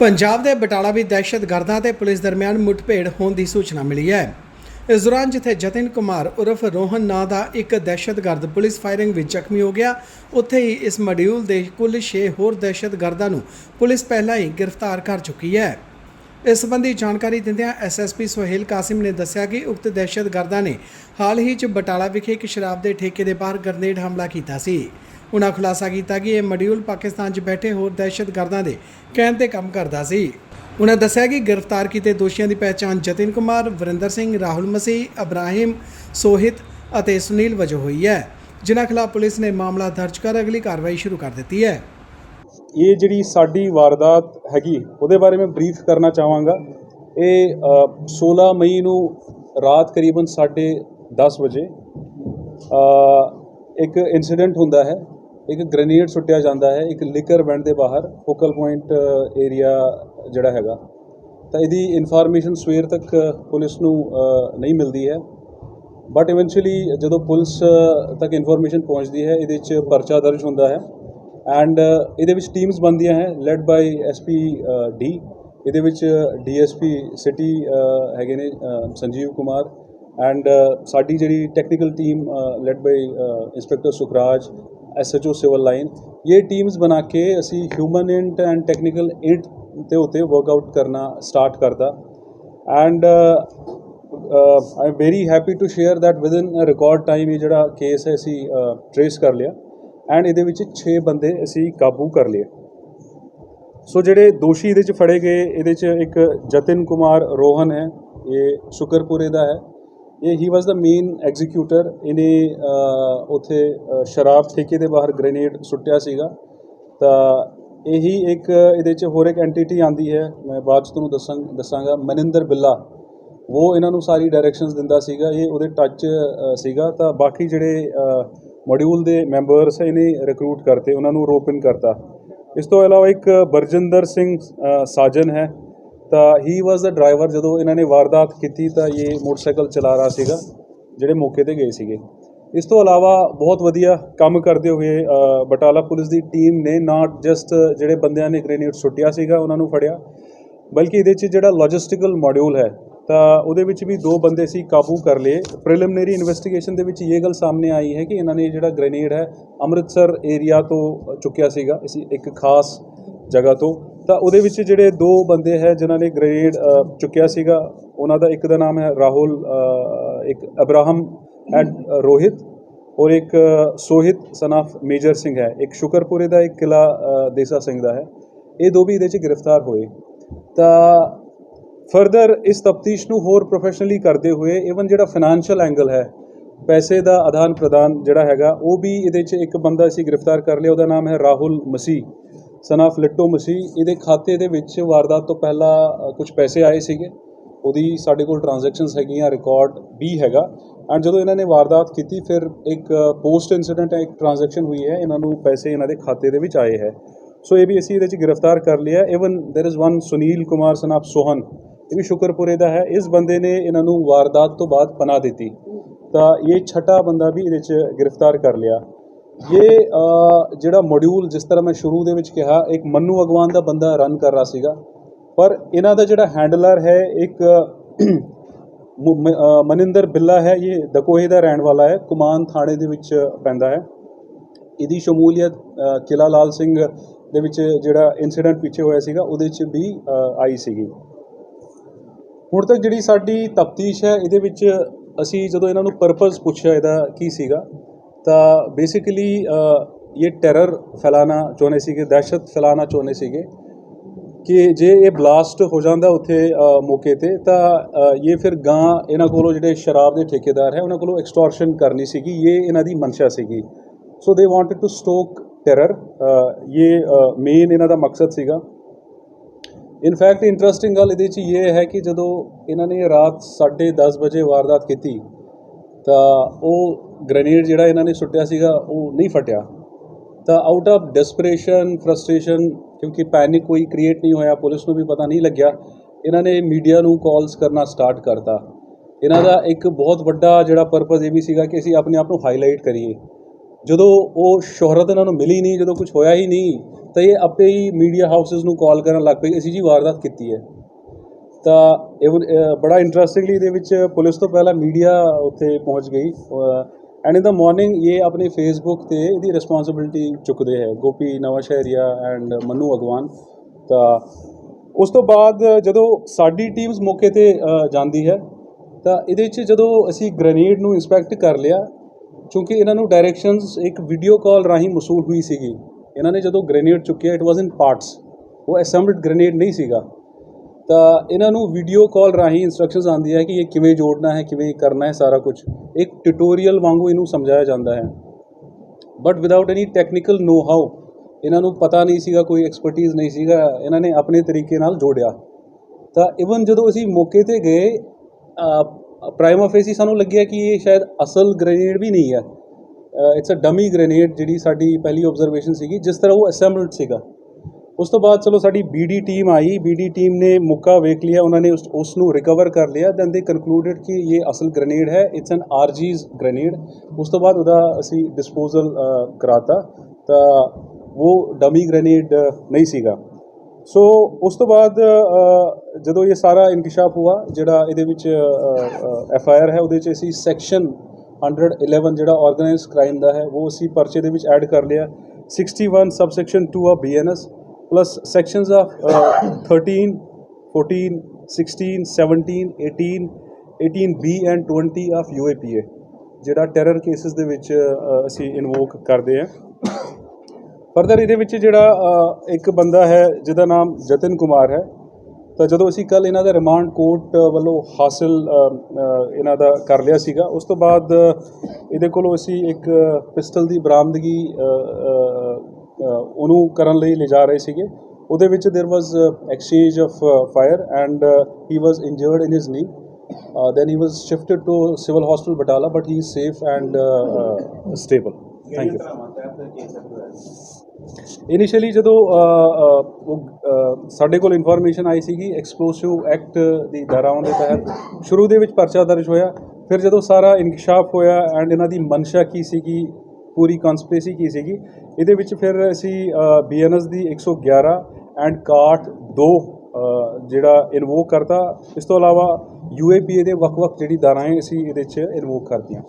ਪੰਜਾਬ ਦੇ ਬਟਾਲਾ ਵਿੱਚ ਦਹਿਸ਼ਤਗਰਦਾਂ ਤੇ ਪੁਲਿਸ ਦਰਮਿਆਨ ਮੁੱਠਭੇੜ ਹੋਣ ਦੀ ਸੂਚਨਾ ਮਿਲੀ ਹੈ। ਇਸ ਦੌਰਾਨ ਜਿੱਥੇ ਜਤਿਨ ਕੁਮਾਰ ਉਰਫ ਰੋਹਨ ਨਾਂ ਦਾ ਇੱਕ ਦਹਿਸ਼ਤਗਰਦ ਪੁਲਿਸ ਫਾਇਰਿੰਗ ਵਿੱਚ ਜ਼ਖਮੀ ਹੋ ਗਿਆ, ਉੱਥੇ ਹੀ ਇਸ ਮੋਡਿਊਲ ਦੇ ਕੁੱਲ 6 ਹੋਰ ਦਹਿਸ਼ਤਗਰਦਾਂ ਨੂੰ ਪੁਲਿਸ ਪਹਿਲਾਂ ਹੀ ਗ੍ਰਿਫਤਾਰ ਕਰ ਚੁੱਕੀ ਹੈ। ਇਸ ਸੰਬੰਧੀ ਜਾਣਕਾਰੀ ਦਿੰਦਿਆਂ ਐਸਐਸਪੀ ਸੁਹੇਲ ਕਾਸਿਮ ਨੇ ਦੱਸਿਆ ਕਿ ਉਕਤ ਦਹਿਸ਼ਤਗਰਦਾਂ ਨੇ ਹਾਲ ਹੀ 'ਚ ਬਟਾਲਾ ਵਿਖੇ ਇੱਕ ਸ਼ਰਾਬ ਦੇ ਠੇਕੇ ਦੇ ਬਾਹਰ ਗ੍ਰਨੇਡ ਹਮਲਾ ਕੀਤਾ ਸੀ। ਉਨ੍ਹਾਂ ਖੁਲਾਸਾ ਕੀਤਾ ਕਿ ਇਹ ਮੋਡਿਊਲ ਪਾਕਿਸਤਾਨ 'ਚ ਬੈਠੇ ਹੋਰ ਦਹਿਸ਼ਤਗਰਦਾਂ ਦੇ ਕਹਿਣ ਤੇ ਕੰਮ ਕਰਦਾ ਸੀ। ਉਹਨਾਂ ਦੱਸਿਆ ਕਿ ਗ੍ਰਿਫਤਾਰ ਕੀਤੇ ਦੋਸ਼ੀਆਂ ਦੀ ਪਹਿਚਾਣ ਜਤਿਨ ਕੁਮਾਰ ਵਰਿੰਦਰ ਸਿੰਘ ਰਾਹੁਲ ਮਸੀਹ ਅਬਰਾਹਿਮ ਸੋਹਿਤ ਅਤੇ ਸੁਨੀਲ ਵਜੋਂ ਹੋਈ ਹੈ ਜਿਨ੍ਹਾਂ ਖਿਲਾਫ ਪੁਲਿਸ ਨੇ ਮਾਮਲਾ ਦਰਜ ਕਰ ਅਗਲੀ ਕਾਰਵਾਈ ਸ਼ੁਰੂ ਕਰ ਦਿੱਤੀ ਹੈ। ਇਹ ਜਿਹੜੀ ਸਾਡੀ ਵਾਰਦਾਤ ਹੈਗੀ ਉਹਦੇ ਬਾਰੇ ਮੈਂ ਬਰੀਫ ਕਰਨਾ ਚਾਹਾਂਗਾ। ਇਹ ਅ, 16 ਮਈ ਨੂੰ ਰਾਤ ਕਰੀਬਨ 10:30 ਵਜੇ ਅ, ਇੱਕ ਇਨਸੀਡੈਂਟ ਹੁੰਦਾ ਹੈ। ਇੱਕ ਗ੍ਰੇਨੇਡ ਸੁੱਟਿਆ ਜਾਂਦਾ ਹੈ, ਇੱਕ ਲਿਕਰ ਵੈਂਡ ਦੇ ਬਾਹਰ, ਫੋਕਲ ਪੁਆਇੰਟ ਏਰੀਆ ਜਿਹੜਾ ਹੈਗਾ। ਤਾਂ ਇਹਦੀ ਇਨਫੋਰਮੇਸ਼ਨ ਸਵੇਰ ਤੱਕ ਪੁਲਿਸ ਨੂੰ ਨਹੀਂ ਮਿਲਦੀ ਹੈ। ਬਟ ਇਵੈਂਚੁਅਲੀ ਜਦੋਂ ਪੁਲਿਸ ਤੱਕ ਇਨਫੋਰਮੇਸ਼ਨ ਪਹੁੰਚਦੀ ਹੈ, ਇਹਦੇ 'ਚ ਪਰਚਾ ਦਰਜ ਹੁੰਦਾ ਹੈ। ਐਂਡ ਇਹਦੇ ਵਿੱਚ ਟੀਮਸ ਬਣਦੀਆਂ ਹੈ ਲੈਡ ਬਾਈ ਐਸਪੀ ਡੀ ਇਹਦੇ ਵਿੱਚ ਡੀਐਸਪੀ ਸਿਟੀ ਹੈਗੇ ਨੇ ਸੰਜੀਵ ਕੁਮਾਰ। ਐਂਡ ਸਾਡੀ ਜਿਹੜੀ technical team led by inspector Sukhraj SHO civil line ਇਹ ਟੀਮਸ ਬਣਾ ਕੇ ਅਸੀਂ human int and technical int ਤੇ ਉਤੇ ਵਰਕਆਊਟ ਕਰਨਾ ਸਟਾਰਟ ਕਰਦਾ and I am very happy to share that within uh record time ਇਹ ਜਿਹੜਾ ਕੇਸ ਹੈ ਅਸੀਂ ਟਰੇਸ ਕਰ ਲਿਆ ਐਂਡ ਇਹਦੇ ਵਿੱਚ 6 ਬੰਦੇ ਅਸੀਂ ਕਾਬੂ ਕਰ ਲਏ ਸੋ ਜਿਹੜੇ ਦੋਸ਼ੀ ਇਹਦੇ ਚ ਫੜੇ ਗਏ ਇਹਦੇ ਚ ਇੱਕ ਜਤਿਨ ਕੁਮਾਰ ਰੋਹਨ ਹੈ ਇਹ ਸ਼ੁਕਰਪੁਰੇ ਦਾ ਹੈ ਇਹ ਹੀ ਵਾਸ ਦਾ ਮੇਨ ਐਗਜ਼ੀਕਿਊਟਰ ਇਹਨੇ ਅ, ਉੱਥੇ ਸ਼ਰਾਬ ਠੇਕੇ ਦੇ ਬਾਹਰ ਗ੍ਰੇਨੇਡ ਸੁੱਟਿਆ ਸੀਗਾ। ਤਾਂ ਇਹੀ ਇੱਕ ਇਹਦੇ ਚ ਹੋਰ ਇੱਕ ਐਂਟੀਟੀ ਆਂਦੀ ਹੈ ਮੈਂ ਬਾਅਦ ਚ ਤੁਹਾਨੂੰ ਦੱਸਾਂ ਦੱਸਾਂਗਾ ਮਨਿੰਦਰ ਬਿੱਲਾ। ਉਹ ਇਹਨਾਂ ਨੂੰ ਸਾਰੀ ਡਾਇਰੈਕਸ਼ਨਸ ਦਿੰਦਾ ਸੀਗਾ ਇਹ ਉਹਦੇ ਟੱਚ ਸੀਗਾ। ਤਾਂ ਬਾਕੀ ਜਿਹੜੇ ਮੋਡਿਊਲ ਦੇ ਮੈਂਬਰਸ ਇਹਨੇ ਰਿਕਰੂਟ ਕਰਤੇ ਉਹਨਾਂ ਨੂੰ ਰੋਪ ਇਨ ਕਰਤਾ। ਇਸ ਤੋਂ ਇਲਾਵਾ ਇੱਕ ਬਰਜਿੰਦਰ ਸਿੰਘ ਸਾਜਨ ਹੈ ਤਾਂ ਹੀ ਵਾਸ ਦਾ ਡਰਾਈਵਰ ਜਦੋਂ ਇਹਨਾਂ ਨੇ ਵਾਰਦਾਤ ਕੀਤੀ ਤਾਂ ਇਹ ਮੋਟਰਸਾਈਕਲ ਚਲਾ ਰਿਹਾ ਸੀਗਾ, ਜਿਹੜੇ ਮੌਕੇ ਤੇ ਗਏ ਸੀਗੇ। ਇਸ ਤੋਂ ਇਲਾਵਾ ਬਹੁਤ ਵਧੀਆ ਕੰਮ ਕਰਦੇ ਹੋਏ ਬਟਾਲਾ ਪੁਲਿਸ ਦੀ ਟੀਮ ਨੇ ਨਾਟ ਜਸਟ ਜਿਹੜੇ ਬੰਦਿਆਂ ਨੇ ਗ੍ਰੇਨੇਡ ਸੁੱਟਿਆ ਸੀਗਾ, ਉਹਨਾਂ ਨੂੰ ਫੜਿਆ, ਬਲਕਿ ਇਹਦੇ 'ਚ ਜਿਹੜਾ ਲੌਜਿਸਟੀਕਲ ਮੋਡਿਊਲ ਹੈ, ਤਾਂ ਉਹਦੇ ਵਿੱਚ ਵੀ ਦੋ ਬੰਦੇ ਸੀ ਕਾਬੂ ਕਰ ਲਏ। ਪ੍ਰੀਲਿਮਿਨਰੀ ਇਨਵੈਸਟੀਗੇਸ਼ਨ ਦੇ ਵਿੱਚ ਇਹ ਗੱਲ ਸਾਹਮਣੇ ਆਈ ਹੈ ਕਿ ਇਹਨਾਂ ਨੇ ਜਿਹੜਾ ਗ੍ਰੇਨੇਡ ਹੈ, ਅੰਮ੍ਰਿਤਸਰ ਏਰੀਆ ਤੋਂ ਚੁੱਕਿਆ ਸੀਗਾ, ਇਸ ਇੱਕ ਖਾਸ ਜਗ੍ਹਾ ਤੋਂ। ਤਾਂ ਉਹਦੇ ਵਿੱਚ ਜਿਹੜੇ ਦੋ ਬੰਦੇ ਹੈ, ਜਿਨ੍ਹਾਂ ਨੇ ਗ੍ਰੇਨੇਡ ਚੁੱਕਿਆ ਸੀਗਾ, ਉਹਨਾਂ ਦਾ ਇੱਕ ਦਾ ਨਾਮ ਹੈ ਰਾਹੁਲ ਇੱਕ ਅਬਰਾਹਮ ਐਂਡ ਰੋਹਿਤ ਔਰ ਇੱਕ Sohit son of Major Singh ਹੈ। ਇੱਕ ਸ਼ੁਕਰਪੁਰੇ ਦਾ, ਇੱਕ ਕਿਲਾ ਦੇਸਾ ਸਿੰਘ ਦਾ ਹੈ। ਇਹ ਦੋ ਵੀ ਇਹਦੇ 'ਚ ਗ੍ਰਿਫਤਾਰ ਹੋਏ। ਤਾਂ ਫਰਦਰ ਇਸ ਤਫਤੀਸ਼ ਨੂੰ ਹੋਰ ਪ੍ਰੋਫੈਸ਼ਨਲੀ ਕਰਦੇ ਹੋਏ ਇਵਨ ਜਿਹੜਾ ਫਾਈਨੈਂਸ਼ੀਅਲ ਐਂਗਲ ਹੈ, ਪੈਸੇ ਦਾ ਆਦਾਨ ਪ੍ਰਦਾਨ ਜਿਹੜਾ ਹੈਗਾ, ਉਹ ਵੀ ਇਹਦੇ 'ਚ ਇੱਕ ਬੰਦਾ ਅਸੀਂ ਗ੍ਰਿਫਤਾਰ ਕਰ ਲਿਆ, ਉਹਦਾ ਨਾਮ ਹੈ ਰਾਹੁਲ ਮਸੀਹ। ਸਨ of ਲਿੱਟੋ ਮਸੀਹ ਇਹਦੇ ਖਾਤੇ ਦੇ ਵਿੱਚ ਵਾਰਦਾਤ ਤੋਂ ਪਹਿਲਾਂ ਕੁਝ ਪੈਸੇ ਆਏ ਸੀਗੇ ਉਹਦੀ ਸਾਡੇ ਕੋਲ ਟ੍ਰਾਂਜੈਕਸ਼ਨਸ ਹੈਗੀਆਂ ਰਿਕਾਰਡ ਵੀ ਹੈਗਾ ਐਂਡ ਜਦੋਂ ਇਹਨਾਂ ਨੇ ਵਾਰਦਾਤ ਕੀਤੀ ਫਿਰ ਇੱਕ ਪੋਸਟ ਇਨਸੀਡੈਂਟ ਇੱਕ ਟ੍ਰਾਂਜੈਕਸ਼ਨ ਹੋਈ ਹੈ ਇਹਨਾਂ ਨੂੰ ਪੈਸੇ ਇਹਨਾਂ ਦੇ ਖਾਤੇ ਦੇ ਵਿੱਚ ਆਏ ਹੈ ਸੋ ਇਹ ਵੀ ਅਸੀਂ ਇਹਦੇ 'ਚ ਗ੍ਰਿਫਤਾਰ ਕਰ ਲਿਆ even there is one Sunil Kumar son of Sohan ਇਹ ਵੀ ਸ਼ੁਕਰਪੁਰੇ ਦਾ ਹੈ ਇਸ ਬੰਦੇ ਨੇ ਇਹਨਾਂ ਨੂੰ ਵਾਰਦਾਤ ਤੋਂ ਬਾਅਦ ਪਨਾਹ ਦਿੱਤੀ ਤਾਂ ਇਹ ਛਠਾ ਬੰਦਾ ਵੀ ਇਹਦੇ 'ਚ ਗ੍ਰਿਫਤਾਰ ਕਰ ਲਿਆ ਇਹ ਜਿਹੜਾ ਮੋਡਿਊਲ ਜਿਸ ਤਰ੍ਹਾਂ ਮੈਂ ਸ਼ੁਰੂ ਦੇ ਵਿੱਚ ਕਿਹਾ ਇੱਕ ਮੰਨੂ ਅਗਵਾਨ ਦਾ ਬੰਦਾ ਰਨ ਕਰ ਰਿਹਾ ਸੀਗਾ। ਪਰ ਇਹਨਾਂ ਦਾ ਜਿਹੜਾ ਹੈਂਡਲਰ ਹੈ ਇੱਕ ਮਨਿੰਦਰ ਬਿੱਲਾ ਹੈ ਇਹ ਦਕੋਹੇ ਦਾ ਰਹਿਣ ਵਾਲਾ ਹੈ ਕੁਮਾਨ ਥਾਣੇ ਦੇ ਵਿੱਚ ਪੈਂਦਾ ਹੈ। ਇਹਦੀ ਸ਼ਮੂਲੀਅਤ ਅ, ਕਿਲਾ ਲਾਲ ਸਿੰਘ ਦੇ ਵਿੱਚ ਜਿਹੜਾ ਇਨਸੀਡੈਂਟ ਪਿੱਛੇ ਹੋਇਆ ਸੀਗਾ ਉਹਦੇ 'ਚ ਵੀ ਆਈ ਸੀਗੀ। ਹੁਣ ਤੱਕ ਜਿਹੜੀ ਸਾਡੀ ਤਫਤੀਸ਼ ਹੈ ਇਹਦੇ ਵਿੱਚ ਅਸੀਂ ਜਦੋਂ ਇਹਨਾਂ ਨੂੰ ਪਰਪਸ ਪੁੱਛਿਆ ਇਹਦਾ ਕੀ ਸੀਗਾ? ਤਾਂ ਬੇਸਿਕਲੀ ਇਹ ਟੈਰਰ ਫੈਲਾਣਾ ਚਾਹੁੰਦੇ ਸੀਗੇ, ਦਹਿਸ਼ਤ ਫੈਲਾਣਾ ਚਾਹੁੰਦੇ ਸੀਗੇ ਕਿ ਜੇ ਇਹ ਬਲਾਸਟ ਹੋ ਜਾਂਦਾ ਉੱਥੇ ਮੌਕੇ ਤੇ, ਤਾਂ ਇਹ ਫਿਰ ਗਾਂ ਇਹਨਾਂ ਕੋਲੋਂ ਜਿਹੜੇ ਸ਼ਰਾਬ ਦੇ ਠੇਕੇਦਾਰ ਹੈ, ਉਹਨਾਂ ਕੋਲੋਂ ਐਕਸਟੋਰਸ਼ਨ ਕਰਨੀ ਸੀਗੀ, ਇਹ ਇਹਨਾਂ ਦੀ ਮਨਸ਼ਾ ਸੀਗੀ। So they wanted to stoke terror ਇਹ ਮੇਨ ਇਹਨਾਂ ਦਾ ਮਕਸਦ ਸੀਗਾ। ਇਨਫੈਕਟ ਇੰਟਰਸਟਿੰਗ ਗੱਲ ਇਹਦੇ 'ਚ ਇਹ ਹੈ ਕਿ ਜਦੋਂ ਇਹਨਾਂ ਨੇ ਰਾਤ 10:30 ਵਜੇ ਵਾਰਦਾਤ ਕੀਤੀ ਤਾਂ ਉਹ ਗ੍ਰੇਨੇਡ ਜਿਹੜਾ ਇਹਨਾਂ ਨੇ ਸੁੱਟਿਆ ਸੀਗਾ, ਉਹ ਨਹੀਂ ਫਟਿਆ। ਤਾਂ ਆਊਟ ਆਫ ਡਿਸਪਰੇਸ਼ਨ ਫਰਸਟ੍ਰੇਸ਼ਨ ਕਿਉਂਕਿ ਪੈਨਿਕ ਕੋਈ ਕ੍ਰੀਏਟ ਨਹੀਂ ਹੋਇਆ, ਪੁਲਿਸ ਨੂੰ ਵੀ ਪਤਾ ਨਹੀਂ ਲੱਗਿਆ, ਇਹਨਾਂ ਨੇ ਮੀਡੀਆ ਨੂੰ ਕਾਲਸ ਕਰਨਾ ਸਟਾਰਟ ਕਰਤਾ। ਇਹਨਾਂ ਦਾ ਇੱਕ ਬਹੁਤ ਵੱਡਾ ਜਿਹੜਾ ਪਰਪਸ ਇਹ ਵੀ ਸੀਗਾ ਕਿ ਅਸੀਂ ਆਪਣੇ ਆਪ ਨੂੰ ਹਾਈਲਾਈਟ ਕਰੀਏ। ਜਦੋਂ ਉਹ ਸ਼ੋਹਰਤ ਇਹਨਾਂ ਨੂੰ ਮਿਲੀ ਨਹੀਂ, ਜਦੋਂ ਕੁਝ ਹੋਇਆ ਹੀ ਨਹੀਂ, ਤਾਂ ਇਹ ਆਪੇ ਹੀ ਮੀਡੀਆ ਹਾਊਸਸ ਨੂੰ ਕਾਲ ਕਰਨ ਲੱਗ ਪਏ, ਅਸੀਂ ਜੀ ਵਾਰਦਾਤ ਕੀਤੀ ਹੈ। ਤਾਂ ਇਹ ਬੜਾ ਇੰਟਰਸਟਿੰਗਲੀ ਇਹਦੇ ਵਿੱਚ ਪੁਲਿਸ ਤੋਂ ਪਹਿਲਾਂ ਮੀਡੀਆ ਉੱਥੇ ਪਹੁੰਚ ਗਈ। ਐਂਡ ਇਨ ਦਾ ਮਾਰਨਿੰਗ ਇਹ ਆਪਣੇ ਫੇਸਬੁੱਕ ਤੇ ਇਹਦੀ ਰਿਸਪੌਂਸਿਬਿਲਟੀ ਚੁੱਕਦੇ ਹੈ। ਗੋਪੀ ਨਵਾਂਸ਼ਹਿਰੀਆ ਐਂਡ ਮਨੂ ਅਗਵਾਨ। ਤਾਂ ਉਸ ਤੋਂ ਬਾਅਦ ਜਦੋਂ ਸਾਡੀ ਟੀਮਸ ਮੌਕੇ ਤੇ ਜਾਂਦੀ ਹੈ, ਤਾਂ ਇਹਦੇ ਵਿੱਚ ਜਦੋਂ ਅਸੀਂ ਗ੍ਰੇਨੇਡ ਨੂੰ ਇੰਸਪੈਕਟ ਕਰ ਲਿਆ, ਕਿਉਂਕਿ ਇਹਨਾਂ ਨੂੰ ਡਾਇਰੈਕਸ਼ਨਸ ਇੱਕ ਵੀਡੀਓ ਕਾਲ ਰਾਹੀਂ ਮਸੂਲ ਹੋਈ ਸੀਗੀ। ਇਹਨਾਂ ਨੇ ਜਦੋਂ ਗ੍ਰੇਨੇਡ ਚੁੱਕਿਆ ਇਟ ਵਾਸ ਇਨ ਪਾਰਟਸ ਉਹ ਅਸੈਂਬਲਡ ਗ੍ਰੇਨੇਡ ਨਹੀਂ ਸੀਗਾ। ਤਾਂ ਇਹਨਾਂ ਨੂੰ ਵੀਡੀਓ ਕਾਲ ਰਾਹੀਂ ਇਨਸਟਰਕਸ਼ਨਸ ਆਉਂਦੀ ਹੈ ਕਿ ਇਹ ਕਿਵੇਂ ਜੋੜਨਾ ਹੈ, ਕਿਵੇਂ ਕਰਨਾ ਹੈ ਸਾਰਾ ਕੁਝ ਇੱਕ ਟਿਊਟੋਰੀਅਲ ਵਾਂਗੂ ਇਹਨੂੰ ਸਮਝਾਇਆ ਜਾਂਦਾ ਹੈ। But without any technical know how ਇਹਨਾਂ ਨੂੰ ਪਤਾ ਨਹੀਂ ਸੀਗਾ, ਕੋਈ ਐਕਸਪਰਟਿਜ਼ ਨਹੀਂ ਸੀਗਾ, ਇਹਨਾਂ ਨੇ ਆਪਣੇ ਤਰੀਕੇ ਨਾਲ ਜੋੜਿਆ। ਤਾਂ ਇਵਨ ਜਦੋਂ ਅਸੀਂ ਮੌਕੇ ਤੇ ਗਏ ਪ੍ਰਾਈਮ ਆਫਿਸ ਸਾਨੂੰ ਲੱਗਿਆ ਕਿ ਇਹ ਸ਼ਾਇਦ ਅਸਲ ਗ੍ਰੇਨੇਡ ਵੀ ਨਹੀਂ ਹੈ। ਇਟਸ ਅ ਡਮੀ ਗ੍ਰੇਨੇਡ ਜਿਹੜੀ ਸਾਡੀ ਪਹਿਲੀ ਆਬਜ਼ਰਵੇਸ਼ਨ ਸੀਗੀ, ਜਿਸ ਤਰ੍ਹਾਂ ਉਹ ਅਸੈਂਬਲਡ ਸੀਗਾ। ਉਸ ਤੋਂ ਬਾਅਦ ਚਲੋ ਸਾਡੀ ਬੀਡੀ ਟੀਮ ਆਈ ਬੀਡੀ ਟੀਮ ਨੇ ਮੁੱਕਾ ਵੇਖ ਲਿਆ, ਉਹਨਾਂ ਨੇ ਉਸ ਉਸ ਨੂੰ ਰਿਕਵਰ ਕਰ ਲਿਆ ਦੈਨ ਦੇ ਕਨਕਲੂਡਡ ਕਿ ਇਹ ਅਸਲ ਗ੍ਰੇਨੇਡ ਹੈ ਇਟਸ ਐਨ ਆਰਜੀਜ਼ ਗ੍ਰੇਨੇਡ ਉਸ ਤੋਂ ਬਾਅਦ ਉਹਦਾ ਅਸੀਂ ਡਿਸਪੋਜ਼ਲ ਕਰਾਤਾ, ਤਾਂ ਉਹ ਡਮੀ ਗ੍ਰੇਨੇਡ ਨਹੀਂ ਸੀਗਾ। ਸੋ ਉਸ ਤੋਂ ਬਾਅਦ ਜਦੋਂ ਇਹ ਸਾਰਾ ਇਨਕਸ਼ਾਫ ਹੋਇਆ ਜਿਹੜਾ ਇਹਦੇ ਵਿੱਚ ਐਫ ਆਈ ਆਰ ਹੈ, ਉਹਦੇ ਵਿੱਚ ਅਸੀਂ ਸੈਕਸ਼ਨ 111 ਜਿਹੜਾ ਆਰਗੇਨਾਈਜ਼ਡ ਕ੍ਰਾਈਮ ਦਾ ਹੈ, ਉਹ ਅਸੀਂ ਪਰਚੇ ਦੇ ਵਿੱਚ ਐਡ ਕਰ ਲਿਆ। 61 subsection 2 of BNS plus sections of 13 14 16 17 18 18 B and 20 of UAPA ਜਿਹੜਾ ਟੈਰਰ ਕੇਸਿਸ ਦੇ ਵਿੱਚ uh, ਅਸੀਂ ਇਨਵੋਕ ਕਰਦੇ ਹਾਂ। ਫਰਦਰ ਇਹਦੇ ਵਿੱਚ ਜਿਹੜਾ uh, ਇੱਕ ਬੰਦਾ ਹੈ, ਜਿਹਦਾ ਨਾਮ ਜਤਨ ਕੁਮਾਰ ਹੈ। ਤਾਂ ਜਦੋਂ ਅਸੀਂ ਕੱਲ ਇਹਨਾਂ ਦਾ ਰਿਮਾਂਡ ਕੋਰਟ ਵੱਲੋਂ ਹਾਸਲ ਇਹਨਾਂ ਦਾ ਕਰ ਲਿਆ ਸੀਗਾ, ਉਸ ਤੋਂ ਬਾਅਦ ਇਹਦੇ ਕੋਲੋਂ ਅਸੀਂ ਇੱਕ ਪਿਸਟਲ ਦੀ ਬਰਾਮਦਗੀ ਉਹਨੂੰ ਕਰਨ ਲਈ ਲਿਜਾ ਰਹੇ ਸੀਗੇ ਉਹਦੇ ਵਿੱਚ there was exchange of fire and he was injured in his knee then he was shifted to civil hospital Batala but he is safe and uh, uh, stable thank you initially ਜਦੋਂ ਅ, ਅ, ਉਹ, ਅ, ਸਾਡੇ ਕੋਲ information ਆਈ ਸੀਗੀ explosive act ਦੀ ਧਾਰਾਵਾਂ ਦੇ ਤਹਿਤ ਸ਼ੁਰੂ ਦੇ ਵਿੱਚ ਪਰਚਾ ਦਰਜ ਹੋਇਆ ਫਿਰ ਜਦੋਂ ਸਾਰਾ ਇਨਕਸ਼ਾਫ ਹੋਇਆ ਐਂਡ ਇਹਨਾਂ ਦੀ ਮਨਸ਼ਾ ਕੀ ਸੀਗੀ ਪੂਰੀ ਕਨਸਪੀਰੇਸੀ ਕੀ ਸੀਗੀ? ਇਹਦੇ ਵਿੱਚ ਫਿਰ ਅਸੀਂ ਬੀਐਨਐਸ ਦੀ 111 ਐਂਡ ਕਾਟ 2 ਜਿਹੜਾ ਇਨਵੋਕ ਕਰਤਾ, ਇਸ ਤੋਂ ਇਲਾਵਾ ਯੂਏਪੀਏ ਦੇ ਵੱਖ-ਵੱਖ ਜਿਹੜੀ ਦਾਰਾਂ ਧਾਰਾਵਾਂ ਅਸੀਂ ਇਹਦੇ 'ਚ ਇਨਵੋਕ ਕਰਤੀਆਂ।